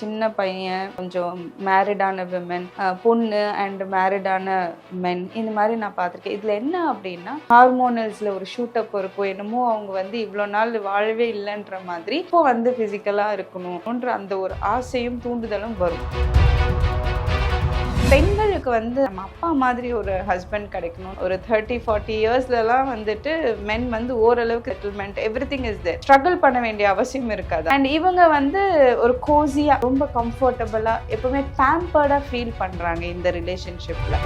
சின்ன பையன் கொஞ்சம் மேரிடான விமன் பொண்ணு அண்ட் மேரிடான மென் இந்த மாதிரி நான் பார்த்துருக்கேன். இதில் என்ன அப்படின்னா ஹார்மோனல்ஸில் ஒரு ஷூட்டப் இருக்கும் என்னமோ அவங்க வந்து இவ்வளோ நாள் வாழவே இல்லைன்ற மாதிரி இப்போ வந்து ஃபிசிக்கலாக இருக்கணும்ன்ற அந்த ஒரு ஆசையும் தூண்டுதலும் வரும். பெண்களுக்கு வந்து நம்ம அப்பா மாதிரி ஒரு ஹஸ்பண்ட் கிடைக்கணும். ஒரு தேர்ட்டி ஃபார்ட்டி இயர்ஸ்லலாம் வந்துட்டு மென் வந்து ஓரளவுக்கு settlement everything is there struggle பண்ண வேண்டிய அவசியம் இருக்காது. அண்ட் இவங்க வந்து ஒரு கோசியாக ரொம்ப கம்ஃபர்டபுளாக எப்பவுமே பேம்பர்டாக ஃபீல் பண்ணுறாங்க இந்த ரிலேஷன்ஷிப்பில்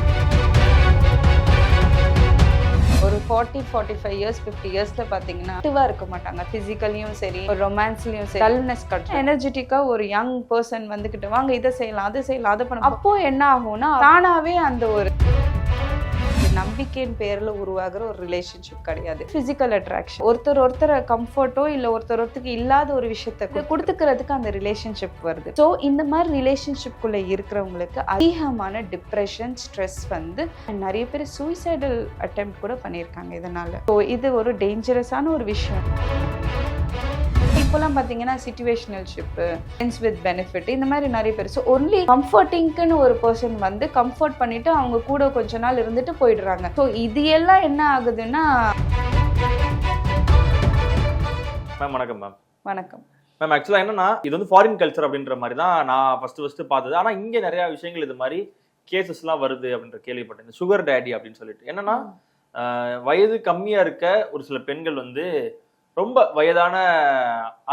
forty forty five years fifty இயர்ஸ்ல பாத்தீங்கன்னா ஆக்டிவா இருக்க மாட்டாங்க. பிசிக்கலியும் சரி ஒரு ரொமான்ஸ்லயும் சரி டல்னஸ் கட் எனர்ஜெட்டிக்கா ஒரு யங் பர்சன் வந்துகிட்டு வாங்க இதை செய்யலாம் அதை செய்யலாம் அதை பண்ண அப்போ என்ன ஆகும்னா தானாவே அந்த ஒரு நம்பிக்கையின் பேர்ல உருவாகிற ஒரு ரிலேஷன்ஷிப் கிடையாது. பிசிக்கல் அட்ராக்ஷன் ஒருத்தர் ஒருத்தர் கம்ஃபர்ட்டோ இல்ல ஒருத்தர் ஒருத்தருக்கு இல்லாத ஒரு விஷயத்த கொடுத்துக்கிறதுக்கு அந்த ரிலேஷன்ஷிப் வருது. ஸோ இந்த மாதிரி ரிலேஷன்ஷிப் குள்ள இருக்கிறவங்களுக்கு அதிகமான டிப்ரெஷன் ஸ்ட்ரெஸ் வந்து நிறைய பேர் சூசைடல் அட்டெம்ப்ட் கூட பண்ணியிருக்காங்க இதனால. ஸோ இது ஒரு டேஞ்சரஸான ஒரு விஷயம். இப்போலாம் பார்த்தீங்கன்னா situational ship friends with benefit இந்த மாதிரி நிறைய பேர். ஸோ ஒன்லி கம்ஃபர்டிங்க்குன்னு ஒரு பர்சன் வந்து கம்ஃபர்ட் பண்ணிட்டு அவங்க கூட கொஞ்ச நாள் இருந்துட்டு போயிடுறாங்க. ஸோ இது எல்லாம் என்ன ஆகுதுன்னா மேம் வணக்கம் மேம் வணக்கம். மேம் ஆக்சுவலாக என்னன்னா இது வந்து ஃபாரின் கல்ச்சர் அப்படின்ற மாதிரி தான் நான் ஃபர்ஸ்ட் ஃபர்ஸ்ட் பார்த்தது. ஆனால் இங்கே நிறைய விஷயங்கள் இது மாதிரி கேசஸ்லாம் வருது அப்படின்ற கேள்விப்பட்டேன் சுகர் டேடி அப்படின்னு சொல்லிட்டு. என்னன்னா வயது கம்மியா இருக்க ஒரு சில பெண்கள் வந்து ரொம்ப வயதான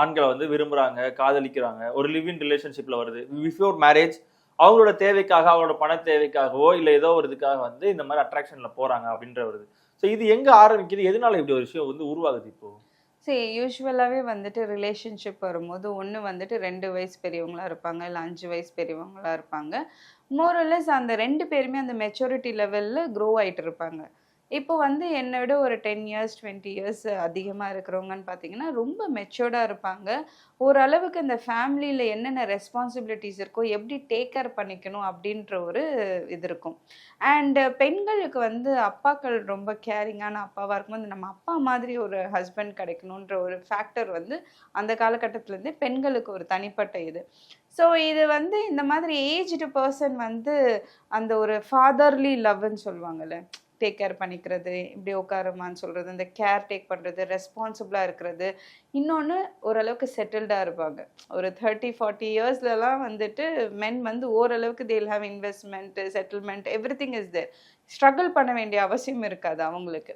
ஆண்களை வந்து விரும்புறாங்க காதலிக்கிறாங்க. ஒரு லிவ் இன் ரிலேஷன்ஷிப்ல வருது. பிஃபோர் மேரேஜ் அவங்களோட தேவைக்காக அவங்களோட பண தேவைக்காகவோ இல்லை ஏதோ ஒரு இதுக்காக வந்து இந்த மாதிரி அட்ராக்ஷன்ல போறாங்க அப்படின்ற வருது ஸோ இது எங்க ஆரம்பிக்குது? எதனால இப்படி ஒரு விஷயம் வந்து உருவாகுது இப்போ? சரி யூஸ்வலாகவே வந்துட்டு ரிலேஷன்ஷிப் வரும்போது ஒன்று வந்துட்டு ரெண்டு வயசு பெரியவங்களா இருப்பாங்க இல்லை அஞ்சு வயசு பெரியவங்களா இருப்பாங்க. மோரலஸ் அந்த ரெண்டு பேருமே அந்த மெச்சூரிட்டி லெவலில் க்ரோ ஆகிட்டு இருப்பாங்க. இப்போ வந்து என்னை விட ஒரு டென் இயர்ஸ் டுவெண்ட்டி இயர்ஸ் அதிகமாக இருக்கிறவங்கன்னு பார்த்தீங்கன்னா ரொம்ப மெச்சோர்டாக இருப்பாங்க. ஓரளவுக்கு இந்த ஃபேமிலியில் என்னென்ன ரெஸ்பான்சிபிலிட்டிஸ் இருக்கோ எப்படி டேக் கேர் பண்ணிக்கணும் அப்படின்ற ஒரு இது இருக்கும். அண்டு பெண்களுக்கு வந்து அப்பாக்கள் ரொம்ப கேரிங்கான அப்பாவாக இருக்கும்போது நம்ம அப்பா மாதிரி ஒரு ஹஸ்பண்ட் கிடைக்கணுன்ற ஒரு ஃபேக்டர் வந்து அந்த காலகட்டத்திலேருந்தே பெண்களுக்கு ஒரு தனிப்பட்ட இது. ஸோ இது வந்து இந்த மாதிரி ஏஜ்டு பர்சன் வந்து அந்த ஒரு ஃபாதர்லி லவ்னு சொல்லுவாங்கல்ல டேக் கேர் பண்ணிக்கிறது இப்படி உட்காருமான்னு சொல்கிறது இந்த கேர் டேக் பண்ணுறது ரெஸ்பான்சிபிளாக இருக்கிறது. இன்னொன்று ஓரளவுக்கு செட்டில்டாக இருப்பாங்க. ஒரு தேர்ட்டி ஃபார்ட்டி இயர்ஸ்லலாம் வந்துட்டு மென் வந்து ஓரளவுக்கு they'll have investment settlement everything is there struggle பண்ண வேண்டிய அவசியம் இருக்காது அவங்களுக்கு.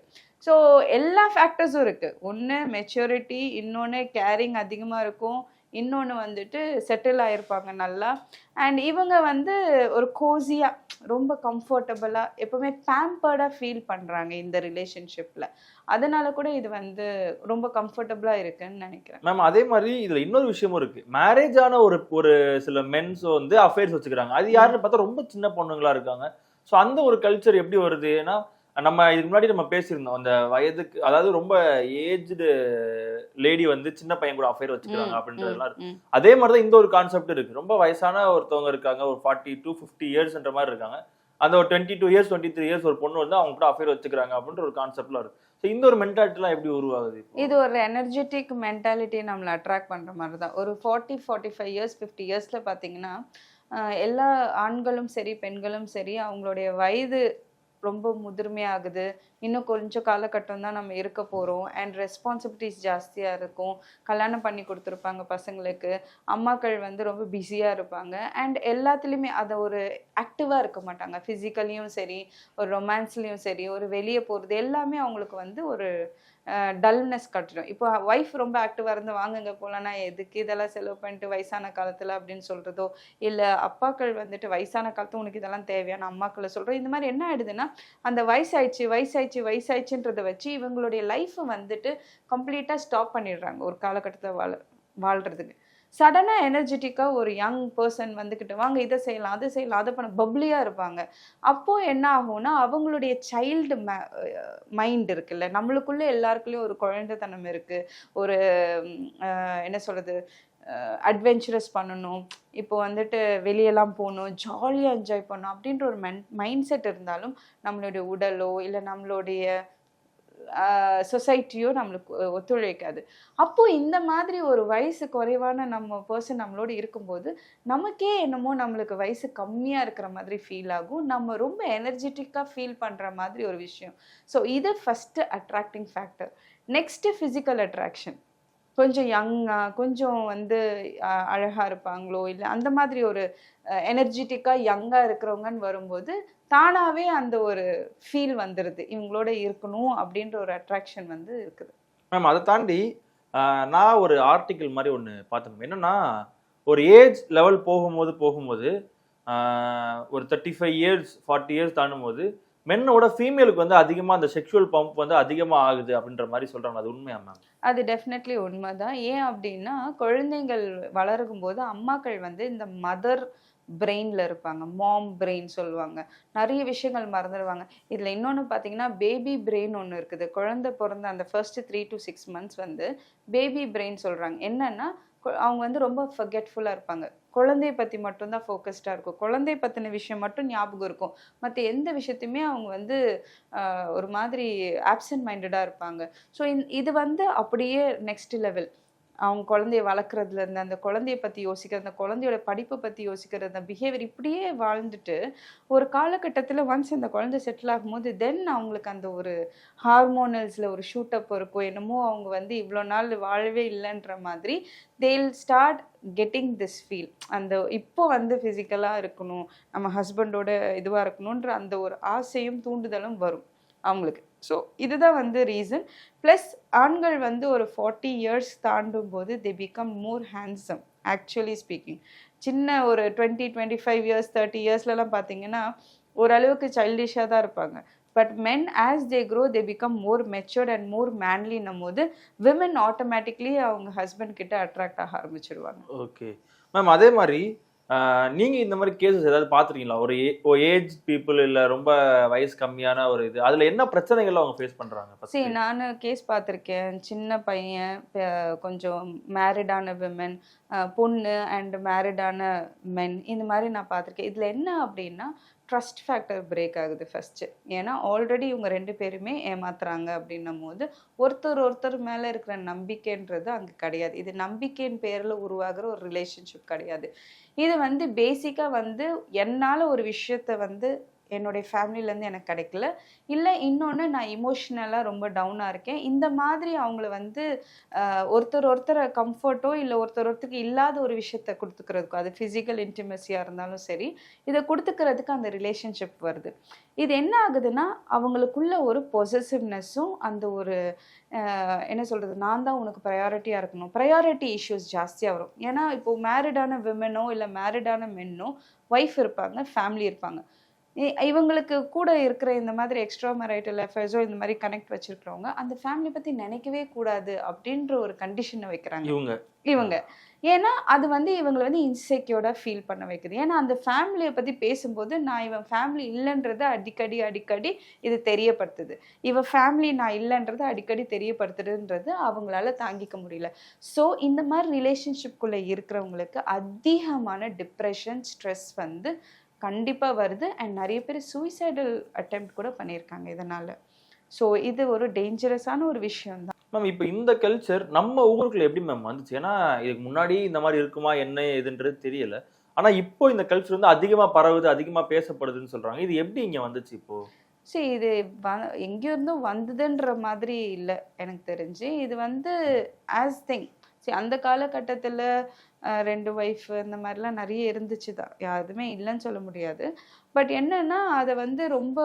ஸோ எல்லா ஃபேக்டர்ஸும் இருக்குது ஒன்று மெச்சூரிட்டி இன்னொன்று கேரிங் அதிகமாக இருக்கும். இன்னொன்று வந்துட்டு செட்டில் ஆகிருப்பாங்க நல்லா. அண்ட் இவங்க வந்து ஒரு கோசியாக ரொம்ப கம்ஃபர்டபுளாக எப்போவுமே பேம்பர்டாக ஃபீல் பண்ணுறாங்க இந்த ரிலேஷன்ஷிப்பில் அதனால கூட இது வந்து ரொம்ப கம்ஃபர்டபுளாக இருக்குன்னு நினைக்கிறேன். மேம் அதே மாதிரி இதில் இன்னொரு விஷயமும் இருக்குது மேரேஜ் ஆன ஒரு ஒரு சில மென்ஸ் வந்து அஃபேர்ஸ் வச்சுக்கிறாங்க. அது யாருன்னு பார்த்தா ரொம்ப சின்ன பொண்ணுங்களா இருக்காங்க. ஸோ அந்த ஒரு கல்ச்சர் எப்படி வருது? ஏன்னா நம்ம இதுக்கு முன்னாடி நம்ம பேசியிருந்தோம் அந்த வயதுக்கு அதாவது ரொம்ப ஏஜ்டு லேடி வந்து சின்ன பையன் கூட அஃபேர் வச்சுக்கிறாங்க அப்படின்றதெல்லாம் இருக்கு. ம், ம். அதே மாதிரி தான் இந்த ஒரு கான்செப்ட் இருக்கு. ரொம்ப வயசான ஒருத்தவங்க இருக்காங்க ஒரு ஃபார்ட்டி டூ ஃபிஃப்டி இயர்ஸ்ன்ற மாதிரி இருக்காங்க. அந்த ஒரு twenty two years twenty three years ஒரு பொண்ணு வந்து அவங்க கூட அஃபேர் வச்சுக்கிறாங்க அப்படின்ற ஒரு கான்செப்ட்லாம் இருக்கு. ஸோ இந்த ஒரு மென்டாலிட்டிலாம் எப்படி உருவாகுது? இது ஒரு எனர்ஜெட்டிக் மென்டாலிட்டி நம்மளை அட்ராக்ட் பண்ணுற மாதிரி தான் ஒரு forty forty five years fifty இயர்ஸில் பார்த்தீங்கன்னா எல்லா ஆண்களும் சரி பெண்களும் சரி அவங்களுடைய வயது ரொம்ப முதிர்மையாகுது. இன்னும் கொஞ்சம் காலகட்டம் தான் நம்ம இருக்க போகிறோம் அண்ட் ரெஸ்பான்சிபிலிட்டிஸ் ஜாஸ்தியாக இருக்கும். கல்யாணம் பண்ணி கொடுத்துருப்பாங்க பசங்களுக்கு. அம்மாக்கள் வந்து ரொம்ப பிஸியாக இருப்பாங்க. அண்ட் எல்லாத்துலேயுமே அதை ஒரு ஆக்டிவாக இருக்க மாட்டாங்க. ஃபிசிக்கலியும் சரி ஒரு ரொமான்ஸ்லேயும் சரி ஒரு வெளியே போகிறது எல்லாமே அவங்களுக்கு வந்து ஒரு டல்னஸ் கட்டிடும். இப்போ ஒய்ஃப் ரொம்ப ஆக்டிவாக இருந்து வாங்குங்க போலன்னா எதுக்கு இதெல்லாம் செலவு பண்ணிட்டு வயசான காலத்தில் அப்படின்னு சொல்கிறதோ இல்லை அப்பாக்கள் வந்துட்டு வயசான காலத்து உனக்கு இதெல்லாம் தேவையான அம்மாக்களை சொல்கிறோம் இந்த மாதிரி என்ன ஆயிடுதுன்னா அந்த வயசாயிடுச்சு வயசாயிடுச்சு வயசாயிடுச்சுன்றதை வச்சு இவங்களுடைய லைஃப்பை வந்துட்டு கம்ப்ளீட்டாக ஸ்டாப் பண்ணிடுறாங்க ஒரு காலகட்டத்தை வாழ வாழ்கிறதுக்கு சடனாக எனர்ஜெட்டிக்காக ஒரு யங் பர்சன் வந்துக்கிட்டு வாங்க இதை செய்யலாம் அதை செய்யலாம். அதை பண்ண பப்ளியாக இருப்பாங்க. அப்போது என்ன ஆகும்னா அவங்களுடைய சைல்டு மைண்ட் இருக்குல்ல நம்மளுக்குள்ளே எல்லாருக்குள்ளேயும் ஒரு குழந்தைத்தனம் இருக்குது ஒரு என்ன சொல்கிறது அட்வென்ச்சரஸ் பண்ணணும். இப்போ வந்துட்டு வெளியெல்லாம் போகணும் ஜாலியாக என்ஜாய் பண்ணணும் அப்படின்ற ஒரு மென் மைண்ட் செட் இருந்தாலும் நம்மளுடைய உடலோ இல்லை நம்மளுடைய சொசைட்டியோ நம்மளுக்கு ஒத்துழைக்காது. அப்போ இந்த மாதிரி ஒரு வயசு குறைவான நம்ம பர்சன் நம்மளோட இருக்கும்போது நமக்கே என்னமோ நம்மளுக்கு வயசு கம்மியாக இருக்கிற மாதிரி ஃபீல் ஆகும். நம்ம ரொம்ப எனர்ஜெட்டிக்காக ஃபீல் பண்ணுற மாதிரி ஒரு விஷயம். ஸோ இது first attracting factor next physical attraction கொஞ்சம் யங்காக கொஞ்சம் வந்து அழகாக இருப்பாங்களோ இல்லை அந்த மாதிரி ஒரு எனர்ஜெட்டிக்காக யங்காக இருக்கிறவங்கன்னு வரும்போது தானாகவே அந்த ஒரு ஃபீல் வந்துடுது இவங்களோட இருக்கணும் அப்படின்ற ஒரு அட்ராக்ஷன் வந்து இருக்குது. மேம் அதை தாண்டி நான் ஒரு ஆர்டிக்கிள் மாதிரி ஒன்று பார்த்தேன் என்னென்னா ஒரு ஏஜ் லெவல் போகும்போது போகும்போது ஒரு thirty five years forty years தாண்டும் போது மென்னோட ஃபீமேலுக்கு வந்து அதிகமாக அந்த செக்ஷுவல் பம்ப் வந்து அதிகமாக ஆகுது அப்படின்ற மாதிரி சொல்கிறாங்க அது உண்மையா மேம் அது டெஃபினெட்லி உண்மை தான் ஏன் அப்படின்னா குழந்தைங்கள் வளரும் போது அம்மாக்கள் வந்து இந்த மதர் பிரெயினில் இருப்பாங்க. மாம் பிரெயின் சொல்லுவாங்க. நிறைய விஷயங்கள் மறந்துடுவாங்க. இதில் இன்னொன்று பார்த்தீங்கன்னா பேபி பிரெயின் ஒன்று இருக்குது. குழந்தை பிறந்த அந்த first three to six months வந்து பேபி பிரெயின் சொல்கிறாங்க என்னன்னா அவங்க வந்து ரொம்ப ஃபர்கெட்ஃபுல்லாக இருப்பாங்க. குழந்தைய பற்றி மட்டும்தான் ஃபோக்கஸ்டாக இருக்கும். குழந்தைய பற்றின விஷயம் மட்டும் ஞாபகம் இருக்கும். மற்ற எந்த விஷயத்தையுமே அவங்க வந்து ஒரு மாதிரி ஆப்சன்ட் மைண்டடாக இருப்பாங்க ஸோ இது வந்து அப்படியே நெக்ஸ்ட் லெவல் அவங்க குழந்தைய வளர்க்குறதுல இருந்து அந்த குழந்தைய பற்றி யோசிக்கிறது அந்த குழந்தையோட படிப்பை பற்றி யோசிக்கிறது அந்த பிஹேவியர் இப்படியே வாழ்ந்துட்டு ஒரு காலகட்டத்தில் ஒன்ஸ் அந்த குழந்தை செட்டில் ஆகும்போது தென் அவங்களுக்கு அந்த ஒரு ஹார்மோனல்ஸில் ஒரு ஷூட்டப் இருக்கும் என்னமோ அவங்க வந்து இவ்வளோ நாள் வாழவே இல்லைன்ற மாதிரி தேல் ஸ்டார்ட் கெட்டிங் திஸ் ஃபீல் அந்த இப்போ வந்து ஃபிசிக்கலாக இருக்கணும் நம்ம ஹஸ்பண்டோட இதுவாக இருக்கணுன்ற அந்த ஒரு ஆசையும் தூண்டுதலும் வரும் அவங்களுக்கு. ஸோ இதுதான் வந்து ரீசன் ப்ளஸ் ஆண்கள் வந்து ஒரு ஃபார்ட்டி இயர்ஸ் தாண்டும் போது they become more handsome actually speaking சின்ன ஒரு twenty twenty five years thirty இயர்ஸ்லலாம் பார்த்தீங்கன்னா ஓரளவுக்கு சைல்டிஷாக தான் இருப்பாங்க. But men as they grow they become more matured and more மேன்லின்னும் போது விமன் ஆட்டோமேட்டிக்லி அவங்க ஹஸ்பண்ட் கிட்ட அட்ராக்ட் ஆக ஆரம்பிச்சிடுவாங்க ஓகே மேம் அதே மாதிரி ஆஹ், நீங்க இந்த மாதிரி கேசஸ் ஏதாவது பார்த்துருக்கீங்களா? ஒரு ஏஜ் பீப்புள் இல்ல ரொம்ப வயசு கம்மியான ஒரு இது. அதுல என்ன பிரச்சனைகள் அவங்க ஃபேஸ் பண்றாங்க first? சரி நான் கேஸ் பார்த்துருக்கேன். சின்ன பையன் கொஞ்சம் மேரிடான விமன் பொண்ணு அண்ட் மேரிடான மென் இந்த மாதிரி நான் பார்த்துருக்கேன். இதில் என்ன அப்படின்னா ட்ரஸ்ட் ஃபேக்டர் பிரேக் ஆகுது ஃபஸ்ட்டு ஏன்னா ஆல்ரெடி இவங்க ரெண்டு பேருமே ஏமாத்துறாங்க அப்படின்னும் போது ஒருத்தர் ஒருத்தர் மேலே இருக்கிற நம்பிக்கைன்றது அங்கே கிடையாது. இது நம்பிக்கையின் பேரில் உருவாகிற ஒரு ரிலேஷன்ஷிப் கிடையாது. இது வந்து பேசிக்காக வந்து என்னால் ஒரு விஷயத்த வந்து என்னுடைய ஃபேமிலிலேருந்து எனக்கு கிடைக்கல. இல்லை இன்னொன்று நான் இமோஷ்னலாக ரொம்ப டவுனாக இருக்கேன். இந்த மாதிரி அவங்கள வந்து ஒருத்தர் ஒருத்தரை கம்ஃபர்ட்டோ இல்லை ஒருத்தர் ஒருத்தருக்கு இல்லாத ஒரு விஷயத்த கொடுத்துக்கிறதுக்கோ அது ஃபிசிக்கல் இன்டிமெசியாக இருந்தாலும் சரி இதை கொடுத்துக்கிறதுக்கு அந்த ரிலேஷன்ஷிப் வருது. இது என்ன ஆகுதுன்னா அவங்களுக்குள்ள ஒரு பொசசிவ்னஸும் அந்த ஒரு என்ன சொல்கிறது நான் தான் உனக்கு ப்ரையாரிட்டியாக இருக்கணும். ப்ரையாரிட்டி இஷ்யூஸ் ஜாஸ்தியாக வரும். ஏன்னா இப்போது மேரிடான விமனோ இல்லை மேரிடான மென்னோ ஒய்ஃப் இருப்பாங்க ஃபேமிலி இருப்பாங்க. இவங்களுக்கு கூட இருக்கிற இந்த மாதிரி எக்ஸ்ட்ரா மேரைட்டல் அஃபேர்ஸோ இந்த மாதிரி கனெக்ட் வச்சிருக்கிறவங்க அந்த ஃபேமிலி பற்றி நினைக்கவே கூடாது அப்படின்ற ஒரு கண்டிஷனை வைக்கிறாங்க. இவங்க. இவங்க. ஏன்னா அது வந்து இவங்களை வந்து இன்செக்யூர்டாக ஃபீல் பண்ண வைக்குது. ஏன்னா அந்த ஃபேமிலியை பற்றி பேசும்போது நான் இவன் ஃபேமிலி இல்லைன்றதை அடிக்கடி அடிக்கடி இது தெரியப்படுத்துது. இவன் ஃபேமிலி நான் இல்லைன்றதை அடிக்கடி தெரியப்படுத்துதுன்றது அவங்களால தாங்கிக்க முடியல. ஸோ இந்த மாதிரி ரிலேஷன்ஷிப்குள்ளே இருக்கிறவங்களுக்கு அதிகமான டிப்ரெஷன் ஸ்ட்ரெஸ் வந்து கண்டிப்பாக வருது. அண்ட் நிறைய பேர் சூசைடல் அட்டெம்ப்ட் கூட பண்ணியிருக்காங்க இதனால். ஸோ இது ஒரு டேஞ்சரஸான ஒரு விஷயம் தான் மேம் இப்போ இந்த கல்ச்சர் நம்ம ஊருக்குள்ள எப்படி மேம் வந்துச்சு? ஏன்னா இதுக்கு முன்னாடி இந்த மாதிரி இருக்குமா என்ன ஏதுன்றது தெரியல. ஆனா இப்போ இந்த கல்ச்சர் வந்து அதிகமா பரவுது அதிகமா பேசப்படுதுன்னு சொல்றாங்க. இது எப்படி இங்க வந்துச்சு இப்போ? சரி இது வ எங்கேருந்தும் வந்ததுன்ற மாதிரி இல்லை எனக்கு தெரிஞ்சு. இது வந்து ஆஸ் திங் சரி அந்த காலகட்டத்தில் ரெண்டு ஒய்ஃப் இந்த மாதிரிலாம் நிறைய இருந்துச்சு தான். யாருமே இல்லைன்னு சொல்ல முடியாது. பட் என்னன்னா அதை வந்து ரொம்ப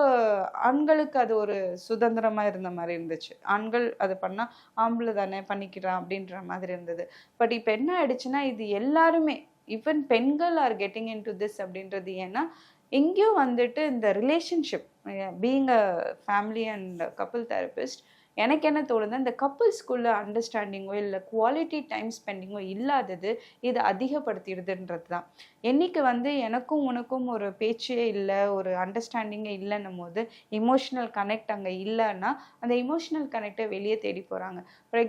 ஆண்களுக்கு அது ஒரு சுதந்திரமாக இருந்த மாதிரி இருந்துச்சு. ஆண்கள் அது பண்ணால் ஆம்பளை தானே பண்ணிக்கிறான் அப்படின்ற மாதிரி இருந்தது. பட் இப்போ என்ன ஆயிடுச்சுன்னா இது எல்லாருமே ஈவன் பெண்கள் are getting into this அப்படின்றது ஏன்னா எங்கேயும் வந்துட்டு இந்த relationship being a family and couple therapist எனக்கு என்ன தோணுது இந்த கப்புள்ஸ்குள்ள அண்டர்ஸ்டாண்டிங்கோ இல்லை குவாலிட்டி டைம் ஸ்பெண்டிங்கோ இல்லாதது இது அதிகப்படுத்திடுதுன்றது தான் என்னைக்கு வந்து எனக்கும் உனக்கும் ஒரு பேச்சே இல்லை ஒரு அண்டர்ஸ்டாண்டிங்கே இல்லைன்னும் போது இமோஷனல் கனெக்ட் அங்கே இல்லைன்னா அந்த இமோஷனல் கனெக்டை வெளியே தேடி போகிறாங்க Eh,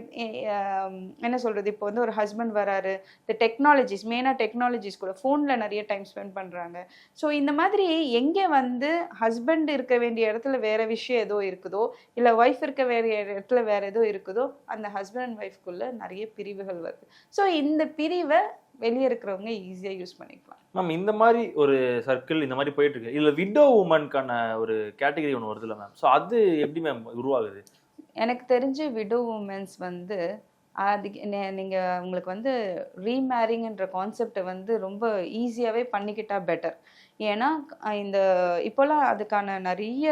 um, என்ன சொல்கிறது இப்போ வந்து ஒரு ஹஸ்பண்ட் வராரு. இந்த டெக்னாலஜிஸ் மெயினாக டெக்னாலஜிஸ் கூட. ஃபோனில் நிறைய டைம் ஸ்பெண்ட் பண்ணுறாங்க ஸோ இந்த மாதிரி எங்கே வந்து ஹஸ்பண்ட் இருக்க வேண்டிய இடத்துல வேறு விஷயம் ஏதோ இருக்குதோ இல்லை ஒய்ஃப் இருக்க வேண்டிய இடத்துல வேறு ஏதோ இருக்குதோ அந்த ஹஸ்பண்ட் அண்ட் ஒய்ஃப்குள்ளே நிறைய பிரிவுகள் வருது. ஸோ இந்த பிரிவை வெளியே இருக்கிறவங்க ஈஸியாக யூஸ் பண்ணிக்கலாம். மேம் இந்த மாதிரி ஒரு சர்க்கிள் இந்த மாதிரி போயிட்டு இருக்கு. இதுல விடோ உமனுக்கான ஒரு கேட்டகரி ஒன்று வருதுல்ல மேம் ஸோ அது எப்படி மேம் உருவாகுது? எனக்கு தெரிஞ்சு விடோ உமன்ஸ் வந்து அதுக்கு நே- உங்களுக்கு வந்து ரீமேரிங்ன்ற கான்செப்டை வந்து ரொம்ப ஈஸியாகவே பண்ணிக்கிட்டா பெட்டர் ஏன்னா இந்த இப்போலாம் அதுக்கான நிறைய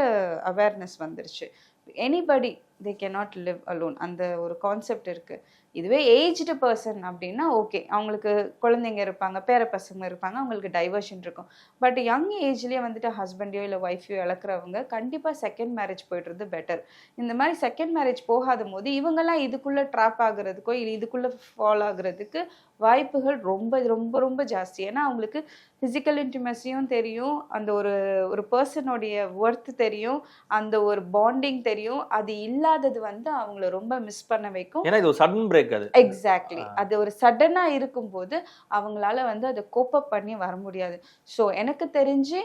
அவேர்னஸ் வந்துருச்சு. Anybody they not live alone அந்த ஒரு கான்செப்ட் இருக்குது இதுவே ஏஜ்டு பர்சன் அப்படின்னா ஓகே அவங்களுக்கு குழந்தைங்க இருப்பாங்க பேர பசங்க இருப்பாங்க அவங்களுக்கு டைவர்ஷன் இருக்கும். பட் யங் ஏஜ்லேயே வந்துட்டு ஹஸ்பண்டையோ இல்லை ஒய்ஃபையோ இழக்கிறவங்க கண்டிப்பாக செகண்ட் மேரேஜ் போய்ட்டுறது பெட்டர் இந்த மாதிரி செகண்ட் மேரேஜ் போகாத போது இவங்கெல்லாம் இதுக்குள்ளே ட்ராப் ஆகுறதுக்கோ இல்லை இதுக்குள்ளே ஃபால் ஆகுறதுக்கு வாய்ப்புகள் ரொம்ப ரொம்ப ரொம்ப ஜாஸ்தி. ஏன்னா அவங்களுக்கு ஃபிசிக்கல் இன்டிமெசியும் தெரியும் அந்த ஒரு ஒரு பர்சனுடைய ஒர்த் தெரியும் அந்த ஒரு பாண்டிங் தெரியும். அது இல்லாதது வந்து அவங்கள ரொம்ப மிஸ் பண்ண வைக்கும். ஏன்னா இது ஒரு சடன் பிரேக் அது. எக்ஸாக்ட்லி அது ஒரு சடனா இருக்கும்போது அவங்களால வந்து அதை கோப்பப் பண்ணி வர முடியாது. ஸோ எனக்கு தெரிஞ்சு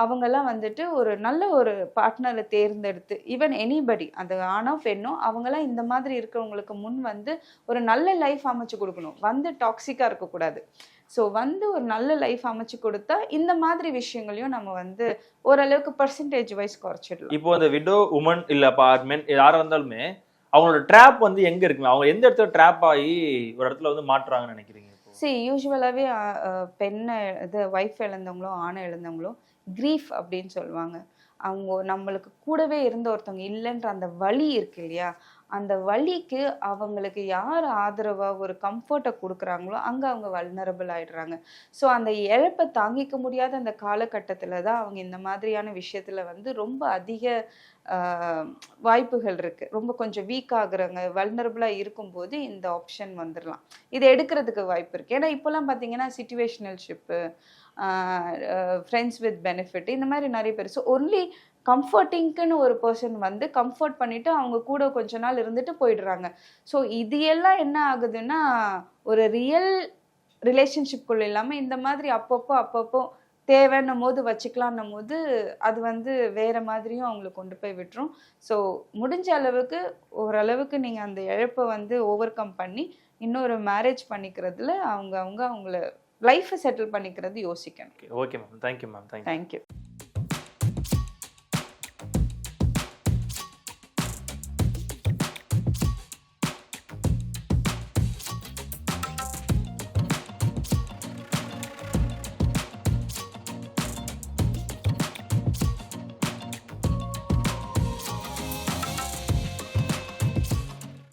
அவங்கெல்லாம் வந்துட்டு ஒரு நல்ல ஒரு பார்ட்னரை தேர்ந்தெடுத்து ஈவன் எனிபடி அது ஆணோ பெண்ணோ அவங்கெல்லாம் இந்த மாதிரி இருக்கிறவங்களுக்கு முன் வந்து ஒரு நல்ல லைஃப் அமைச்சு கொடுக்கணும். வந்து டாக்ஸிக்காக இருக்கக்கூடாது ஸோ வந்து ஒரு நல்ல லைஃப் அமைச்சு கொடுத்தா இந்த மாதிரி விஷயங்களையும் நம்ம வந்து ஓரளவுக்கு பர்சன்டேஜ் வைஸ் குறைச்சிடலாம். இப்போ அந்த விடோ உமன் இல்ல அபார்ட்மெண்ட் யாரா இருந்தாலுமே அவங்களோட ட்ராப் வந்து எங்க இருக்குங்க அவங்க எந்த இடத்துல ட்ராப் ஆகி ஒரு இடத்துல வந்து மாட்டுறாங்கன்னு நினைக்கிறீங்க சரி யூஸ்வலாகவே பெண்ணை இது ஒய்ஃப் இழந்தவங்களோ ஆணை இழந்தவங்களோ க்ரீஃப் அப்படின்னு சொல்லுவாங்க. அவங்க நம்மளுக்கு கூடவே இருந்த ஒருத்தவங்க இல்லைன்ற அந்த வழி இருக்கு இல்லையா? அந்த வழிக்கு அவங்களுக்கு யார் ஆதரவாக ஒரு கம்ஃபர்ட்டை கொடுக்குறாங்களோ அங்கே அவங்க வல்னரபிள் ஆயிடுறாங்க. ஸோ அந்த இழப்பை தாங்கிக்க முடியாத அந்த காலகட்டத்தில் தான் அவங்க இந்த மாதிரியான விஷயத்தில் வந்து ரொம்ப அதிக ஆஹ், வாய்ப்புகள் இருக்கு. ரொம்ப கொஞ்சம் வீக் ஆகுறவங்க வல்னரபிளாக இருக்கும்போது இந்த ஆப்ஷன் வந்துடலாம் இதை எடுக்கிறதுக்கு வாய்ப்பு இருக்கு. ஏன்னா இப்போலாம் பார்த்தீங்கன்னா situational ship friends with benefit இந்த மாதிரி நிறைய பேர். ஸோ ஒன்லி கம்ஃபர்ட்டிங்க்குன்னு ஒரு பர்சன் வந்து கம்ஃபர்ட் பண்ணிட்டு அவங்க கூட கொஞ்ச நாள் இருந்துட்டு போயிடுறாங்க. ஸோ இது எல்லாம் என்ன ஆகுதுன்னா ஒரு ரியல் ரிலேஷன்ஷிப்குள்ள இல்லாமல் இந்த மாதிரி அப்பப்போ அப்பப்போ தேவைன்னும் போது வச்சுக்கலான்னும் போது அது வந்து வேற மாதிரியும் அவங்களுக்கு கொண்டு போய் விட்டுரும். ஸோ முடிஞ்ச அளவுக்கு ஓரளவுக்கு நீங்கள் அந்த இழப்பை வந்து ஓவர் கம் பண்ணி இன்னொரு மேரேஜ் பண்ணிக்கிறதுல அவங்க அவங்க அவங்கள லைஃப்பை செட்டில் பண்ணிக்கிறது யோசிக்கணும். Okay ma'am thank you ma'am thank you thank you